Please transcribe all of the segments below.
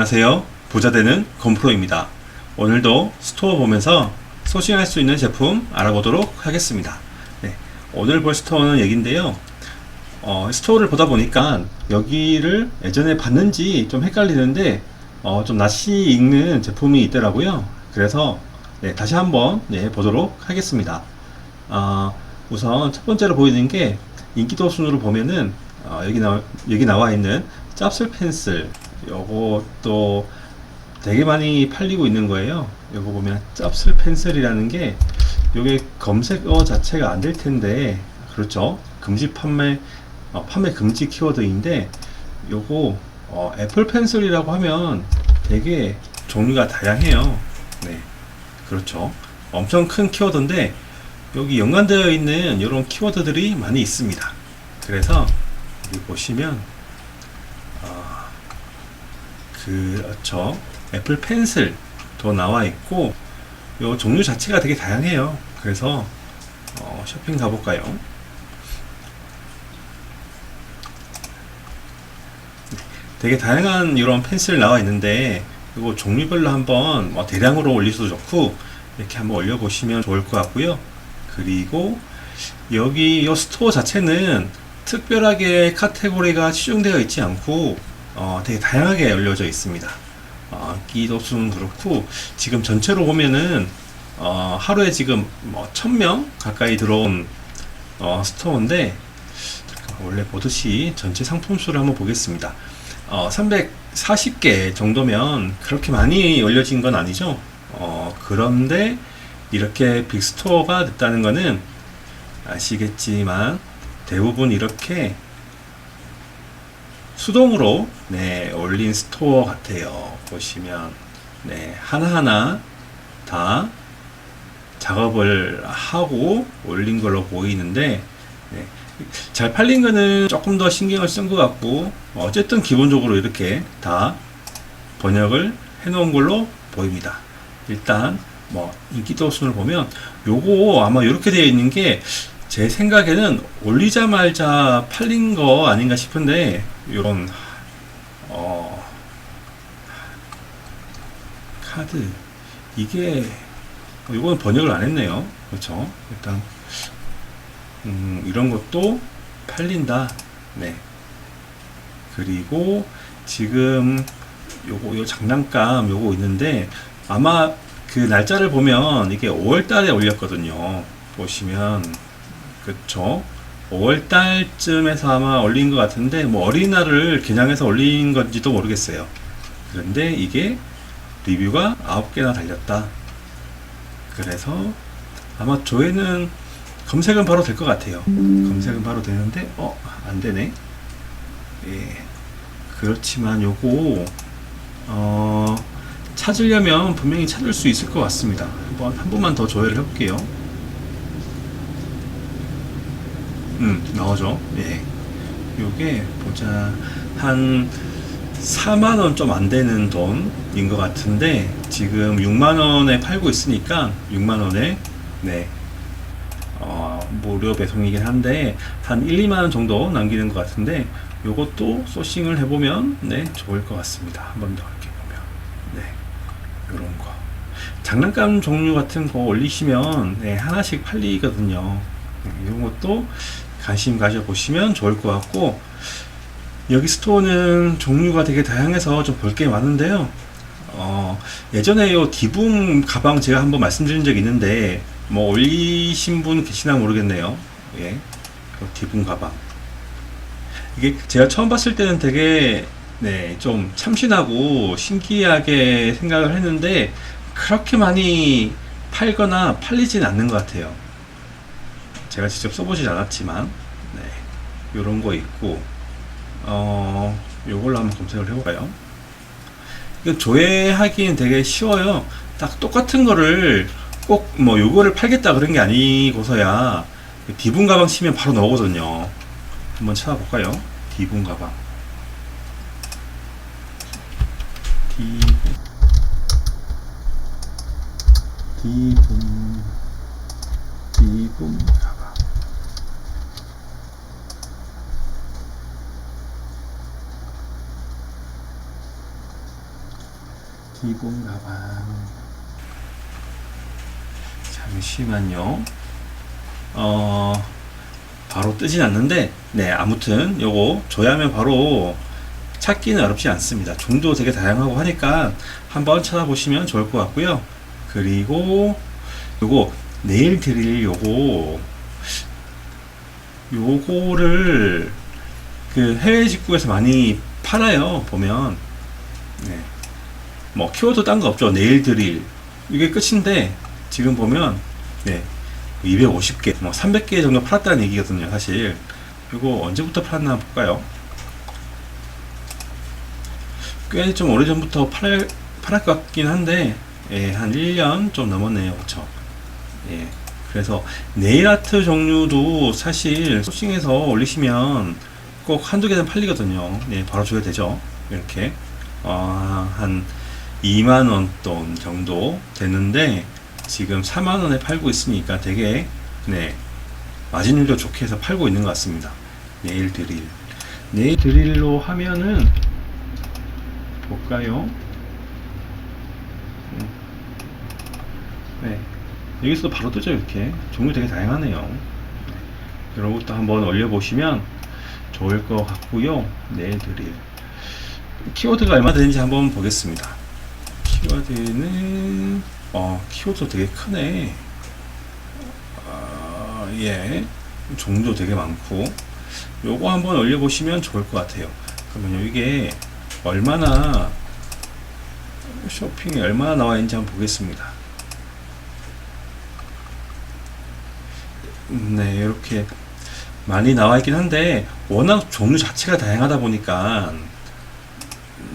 안녕하세요. 부자되는 건프로입니다. 오늘도 스토어 보면서 소싱할 수 있는 제품 알아보도록 하겠습니다. 네, 오늘 볼 스토어는 얘긴데요. 어, 스토어를 보다 보니까 여기를 예전에 봤는지 좀 헷갈리는데 어, 좀 낯이 익는 제품이 있더라고요. 그래서 네, 다시 한번 네, 보도록 하겠습니다. 어, 우선 첫 번째로 보이는 게 인기도 순으로 보면은 어, 여기 나 여기 나와 있는 짭술 펜슬 요것도 되게 많이 팔리고 있는 거예요. 요거 보면 짭술 펜슬이라는 게 요게 검색어 자체가 안 될 텐데 그렇죠. 금지 판매 어, 판매 금지 키워드인데 요거 어, 애플 펜슬이라고 하면 되게 종류가 다양해요. 네, 그렇죠. 엄청 큰 키워드인데 여기 연관되어 있는 이런 키워드들이 많이 있습니다. 그래서 여기 보시면 어, 그렇죠. 애플 펜슬도 나와 있고 요 종류 자체가 되게 다양해요. 그래서 어, 쇼핑 가볼까요? 되게 다양한 이런 펜슬 나와 있는데 이거 종류별로 한번 뭐 대량으로 올리셔도 좋고 이렇게 한번 올려보시면 좋을 것 같고요. 그리고 여기 이 스토어 자체는 특별하게 카테고리가 치중되어 있지 않고 어, 되게 다양하게 올려져 있습니다. 어, 기도 수는 그렇고 지금 전체로 보면은 어, 하루에 지금 뭐 1000명 가까이 들어온 어, 스토어인데 원래 보듯이 전체 상품 수를 한번 보겠습니다. 어, 340개 정도면 그렇게 많이 올려진 건 아니죠. 어, 그런데 이렇게 빅스토어가 됐다는 거는 아시겠지만 대부분 이렇게 수동으로 네, 올린 스토어 같아요. 보시면 네, 하나하나 다 작업을 하고 올린 걸로 보이는데 네, 잘 팔린 거는 조금 더 신경을 쓴 것 같고 어쨌든 기본적으로 이렇게 다 번역을 해 놓은 걸로 보입니다. 일단 뭐 인기도 순을 보면 요거 아마 이렇게 되어 있는 게 제 생각에는 올리자마자 팔린 거 아닌가 싶은데 요런 어 카드 이게 이거는 번역을 안 했네요. 그렇죠? 일단 음, 이런 것도 팔린다. 네. 그리고 지금 요거 요 장난감 요거 있는데 아마 그 날짜를 보면 이게 5월 달에 올렸거든요. 보시면 그쵸 5월 달쯤에서 아마 올린 것 같은데 뭐 어린이날을 겨냥해서 올린 건지도 모르겠어요. 그런데 이게 리뷰가 9개나 달렸다. 그래서 아마 조회는 검색은 바로 될 것 같아요. 검색은 바로 되는데 어 안 되네. 예. 그렇지만 요거 어 찾으려면 분명히 찾을 수 있을 것 같습니다. 한번 한 번만 더 조회를 해볼게요. 음 나오죠. 예. 요게 보자 한 4만 원 좀 안 되는 돈인 것 같은데 지금 6만 원에 팔고 있으니까 6만 원에 네 어, 무료 배송이긴 한데 한 1, 2만 원 정도 남기는 것 같은데 요것도 소싱을 해보면 네 좋을 것 같습니다. 한 번 더 이렇게 보면 네 요런 거 장난감 종류 같은 거 올리시면 네, 하나씩 팔리거든요. 네, 이런 것도 관심 가져 보시면 좋을 것 같고 여기 스토어는 종류가 되게 다양해서 좀 볼 게 많은데요. 어, 예전에 요 디붐 가방 제가 한번 말씀드린 적이 있는데 뭐 올리신 분 계시나 모르겠네요. 예. 요 디붐 가방. 이게 제가 처음 봤을 때는 되게 네, 좀 참신하고 신기하게 생각을 했는데 그렇게 많이 팔거나 팔리진 않는 것 같아요. 제가 직접 써보진 않았지만 네, 요런 거 있고 어, 요걸로 한번 검색을 해볼까요? 이거 조회하기는 되게 쉬워요. 딱 똑같은 거를 꼭 뭐 요거를 팔겠다 그런 게 아니고서야 디분 가방 치면 바로 나오거든요. 한번 찾아볼까요? 디분 가방. 디분 가방. 기본 가방. 잠시만요. 어, 바로 뜨진 않는데, 네, 아무튼 요거 조회하면 바로 찾기는 어렵지 않습니다. 종도 되게 다양하고 하니까 한번 찾아보시면 좋을 것 같고요. 그리고 요거 네일 드릴 요거 요거를 그 해외 직구에서 많이 팔아요. 보면 네. 뭐 키워드 딴 거 없죠. 네일 드릴 이게 끝인데 지금 보면 네. 250개, 뭐 300개 정도 팔았다는 얘기거든요. 사실 이거 언제부터 팔았나 볼까요? 꽤 좀 오래전부터 팔, 팔할 것 같긴 한데 예, 한 1년 좀 넘었네요. 그쵸? 예. 그래서 네일 아트 종류도 사실 소싱해서 올리시면 꼭 한두 개는 팔리거든요. 네, 바로 줘야 되죠. 이렇게. 어, 한 2만원 돈 정도 되는데 지금 4만원에 팔고 있으니까 되게, 네, 마진율도 좋게 해서 팔고 있는 것 같습니다. 네일 드릴. 네일 드릴로 하면은 볼까요? 음. 네. 여기서도 바로 뜨죠, 이렇게. 종류 되게 다양하네요. 네. 것도 한번 올려보시면 좋을 것 같고요. 네일 드릴. 키워드가 얼마 되는지 한번 보겠습니다. 키워드는, 어, 키워드 되게 크네. 아, 예. 종도 되게 많고. 요거 한번 올려보시면 좋을 것 같아요. 그러면 이게 얼마나 쇼핑이 얼마나 나와 있는지 한번 보겠습니다. 네, 이렇게 많이 나와 있긴 한데 워낙 종류 자체가 다양하다 보니까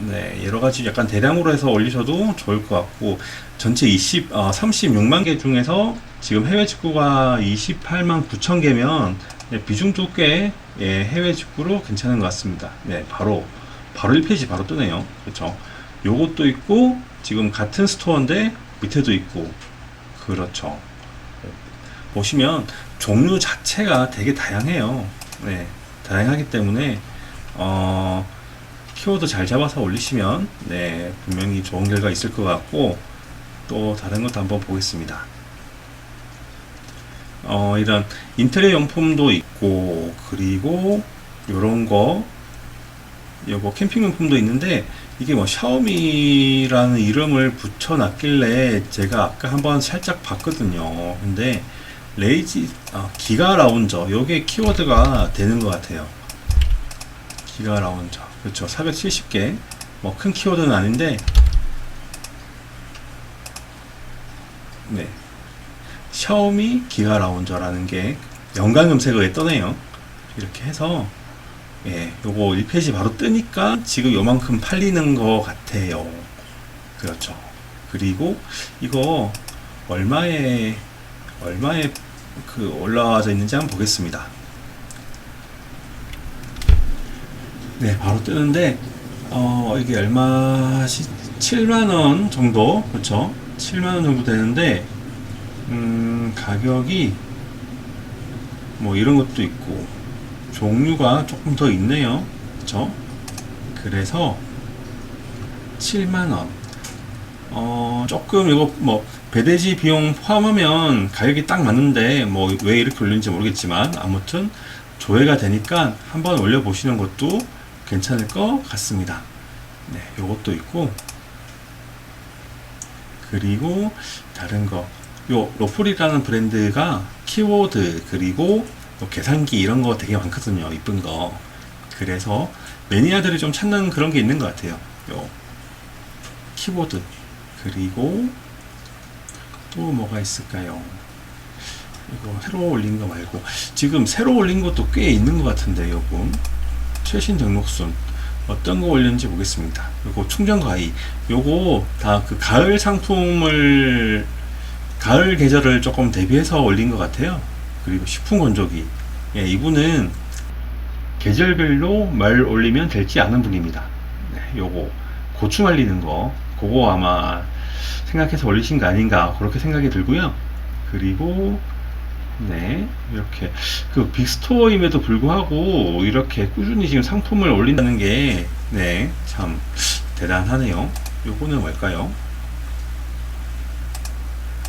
네, 여러 가지 약간 대량으로 해서 올리셔도 좋을 것 같고 전체 20, 어, 36만 개 중에서 지금 해외 직구가 28만 9천 개면 네, 비중도 꽤 예, 해외 직구로 괜찮은 것 같습니다. 네, 바로 바로 1페이지 바로 뜨네요. 그렇죠. 요것도 있고 지금 같은 스토어인데 밑에도 있고 그렇죠. 보시면 종류 자체가 되게 다양해요. 네, 다양하기 때문에 어, 키워드 잘 잡아서 올리시면 네, 분명히 좋은 결과 있을 것 같고 또 다른 것도 한번 보겠습니다. 어, 이런 인테리어 용품도 있고 그리고 요런 거 요거 캠핑 용품도 있는데 이게 뭐 샤오미라는 이름을 붙여놨길래 제가 아까 한번 살짝 봤거든요. 근데 레이지 아, 기가 라운저 요게 키워드가 되는 것 같아요. 기가 라운저 그렇죠. 470개 뭐 큰 키워드는 아닌데 네 샤오미 기가 라운저라는 게 연관 검색어에 떠네요. 이렇게 해서 예, 요거 1페이지 바로 뜨니까 지금 요만큼 팔리는 것 같아요. 그렇죠. 그리고 이거 얼마에 얼마에 그 올라와져 있는지 한번 보겠습니다. 네, 바로 뜨는데 어, 이게 얼마 7만 원 정도 그렇죠? 7만 원 정도 되는데 음, 가격이 뭐 이런 것도 있고 종류가 조금 더 있네요. 그쵸? 그래서 7만 원. 어, 조금 이거 뭐, 배대지 비용 포함하면 가격이 딱 맞는데, 뭐, 왜 이렇게 올리는지 모르겠지만, 아무튼, 조회가 되니까 한번 올려 보시는 것도 괜찮을 것 같습니다. 네, 요것도 있고, 그리고 다른 거. 요, 로폴이라는 브랜드가 키워드, 그리고 뭐 계산기 이런 거 되게 많거든요. 이쁜 거. 그래서 매니아들이 좀 찾는 그런 게 있는 것 같아요. 요 키보드 그리고 또 뭐가 있을까요? 이거 새로 올린 거 말고 지금 새로 올린 것도 꽤 있는 것 같은데 요거 최신 등록순 어떤 거 올렸는지 보겠습니다. 요거 충전 가위 요거 다 그 가을 상품을 가을 계절을 조금 대비해서 올린 것 같아요. 그리고 식품 건조기. 예, 이분은 계절별로 말 올리면 될지 아는 분입니다. 네, 요거 고추 말리는 거, 그거 아마 생각해서 올리신 거 아닌가 그렇게 생각이 들고요. 그리고 네 이렇게 그 빅스토어임에도 불구하고 이렇게 꾸준히 지금 상품을 올린다는 게 네 참 대단하네요. 요거는 뭘까요?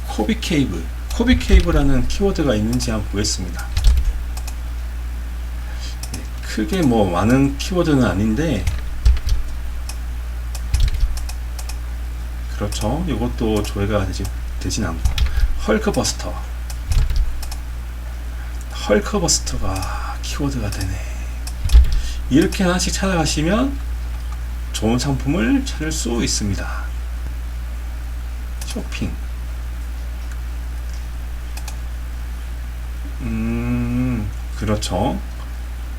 코비 케이블. 코비 케이블이라는 키워드가 있는지 한번 보겠습니다. 네, 크게 뭐 많은 키워드는 아닌데 그렇죠. 이것도 조회가 되지, 되진 않고 헐크버스터 헐크버스터가 키워드가 되네. 이렇게 하나씩 찾아가시면 좋은 상품을 찾을 수 있습니다. 쇼핑. 음 그렇죠.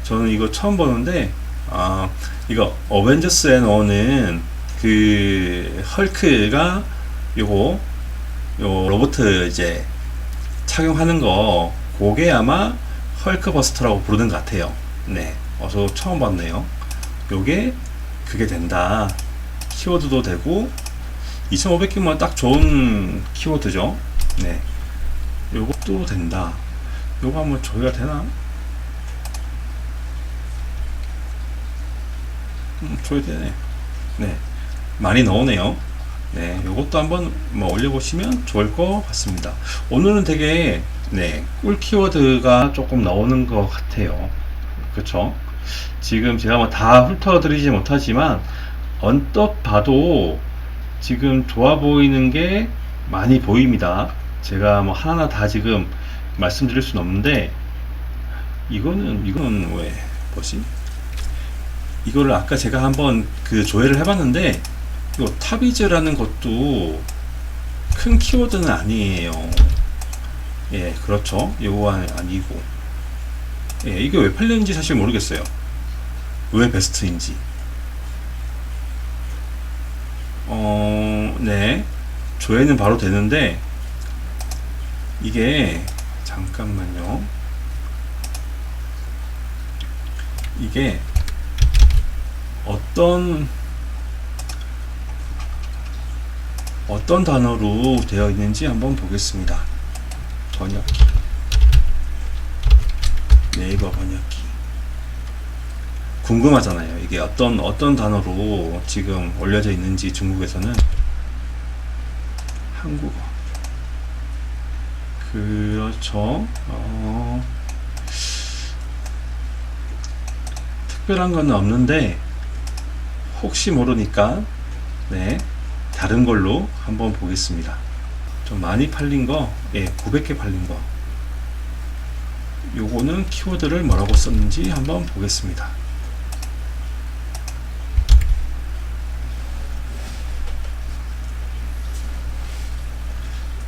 저는 이거 처음 보는데 아 이거 어벤져스에 나오는 그 헐크가 요거 요 로봇 이제 착용하는 거 그게 아마 헐크 버스터라고 부르는 것 같아요. 네, 어서 처음 봤네요. 요게 그게 된다. 키워드도 되고 2,500개면 딱 좋은 키워드죠. 네, 요것도 된다. 요거 한번 조회가 되나? 음, 조회되네. 네, 많이 나오네요. 네, 요것도 한번 뭐 올려보시면 좋을 것 같습니다. 오늘은 되게 네, 꿀 키워드가 조금 나오는 것 같아요. 그쵸? 지금 제가 뭐 다 훑어드리지 못하지만 언뜻 봐도 지금 좋아 보이는 게 많이 보입니다. 제가 뭐 하나하나 다 지금 말씀드릴 수는 없는데 이거는 이거는 왜 뭐지? 이거를 아까 제가 한번 그 조회를 해봤는데 이거 탑이즈라는 것도 큰 키워드는 아니에요. 예, 그렇죠. 아니- 아니고. 예, 이게 왜 팔렸는지 사실 모르겠어요. 왜 베스트인지. 어, 네. 조회는 바로 되는데, 이게, 잠깐만요. 이게, 어떤, 어떤 단어로 되어 있는지 한번 보겠습니다. 번역기. 네이버 번역기. 궁금하잖아요. 이게 어떤 어떤 단어로 지금 올려져 있는지 중국에서는 한국어. 그렇죠. 어, 특별한 건 없는데 혹시 모르니까 네 다른 걸로 한번 보겠습니다. 좀 많이 팔린 거, 예, 900개 팔린 거. 요거는 키워드를 뭐라고 썼는지 한번 보겠습니다.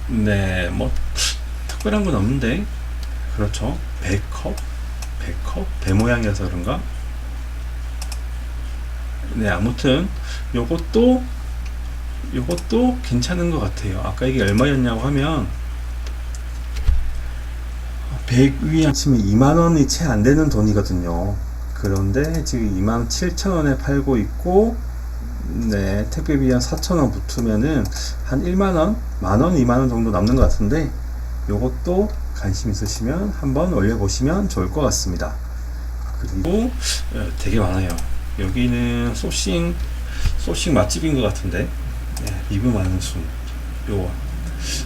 네, 뭐 특별한 건 없는데 그렇죠. 배컵, 배컵, 배 모양이어서 그런가? 네, 아무튼 요것도 요것도 괜찮은 것 같아요. 아까 이게 얼마였냐고 하면 100위 하시면 2만 원이 채 안 되는 돈이거든요. 그런데 지금 2만 7천 원에 팔고 있고 네, 택배비 한 4천 원 붙으면은 한 1만 원, 만 원, 2만 원 정도 남는 것 같은데 요것도 관심 있으시면 한번 올려보시면 좋을 것 같습니다. 그리고 어, 되게 많아요. 여기는 소싱 소싱 맛집인 것 같은데 네, 리뷰 많은 순 요거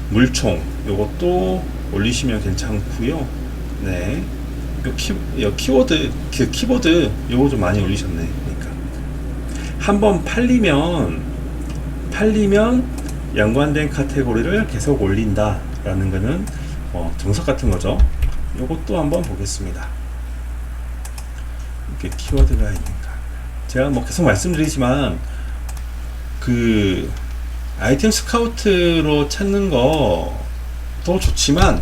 물총 요것도 올리시면 괜찮고요. 네. 요 키, 요 키워드 그 키보드 요거 좀 많이 올리셨네. 그러니까 한번 팔리면 팔리면 연관된 카테고리를 계속 올린다 라는 거는 어, 정석 같은 거죠. 요것도 한번 보겠습니다. 이렇게 키워드가 있는가. 제가 뭐 계속 말씀드리지만 그 아이템 스카우트로 찾는 거도 좋지만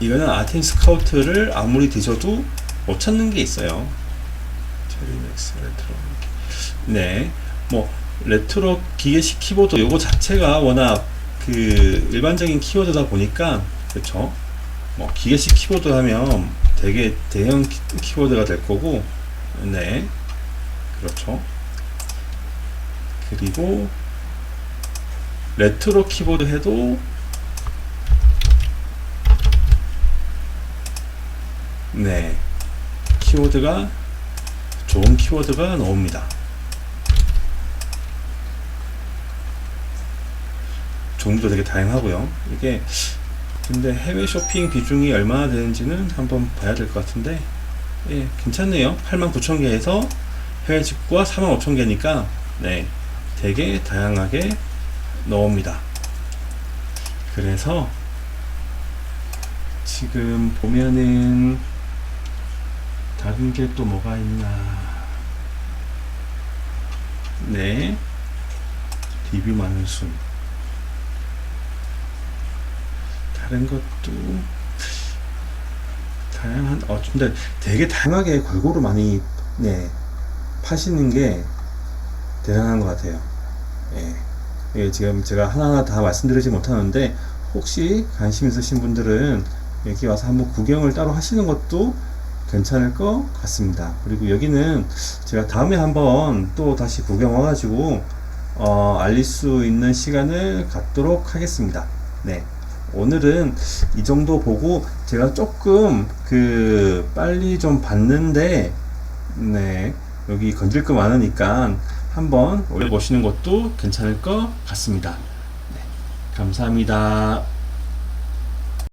이거는 아이템 스카우트를 아무리 뒤져도 못 찾는 게 있어요. 테리맥스 레트로. 네, 뭐 레트로 기계식 키보드 요거 자체가 워낙 그 일반적인 키워드다 보니까 그렇죠. 뭐 기계식 키보드 하면 되게 대형 키- 키워드가 될 거고, 네, 그렇죠. 그리고 레트로 키보드 해도 네 키워드가 좋은 키워드가 나옵니다 종류도 되게 다양하고요. 이게 근데 해외 쇼핑 비중이 얼마나 되는지는 한번 봐야 될 것 같은데 예, 괜찮네요. 89,000개에서 해외 직구가 45,000개니까 네, 되게 다양하게 넣습니다. 그래서 지금 보면은 다른 게 또 뭐가 있나 네 리뷰 많은 순 다른 것도 다양한 어 근데 되게 다양하게 골고루 많이 네 파시는 게 대단한 것 같아요. 예. 예, 지금 제가 하나하나 다 말씀드리지 못하는데 혹시 관심 있으신 분들은 여기 와서 한번 구경을 따로 하시는 것도 괜찮을 것 같습니다. 그리고 여기는 제가 다음에 한번 또 다시 구경 와가지고 어, 알릴 수 있는 시간을 갖도록 하겠습니다. 네. 오늘은 이 정도 보고 제가 조금 그 빨리 좀 봤는데 네 여기 건질 거 많으니까 한번 올려보시는 것도 괜찮을 것 같습니다. 네, 감사합니다.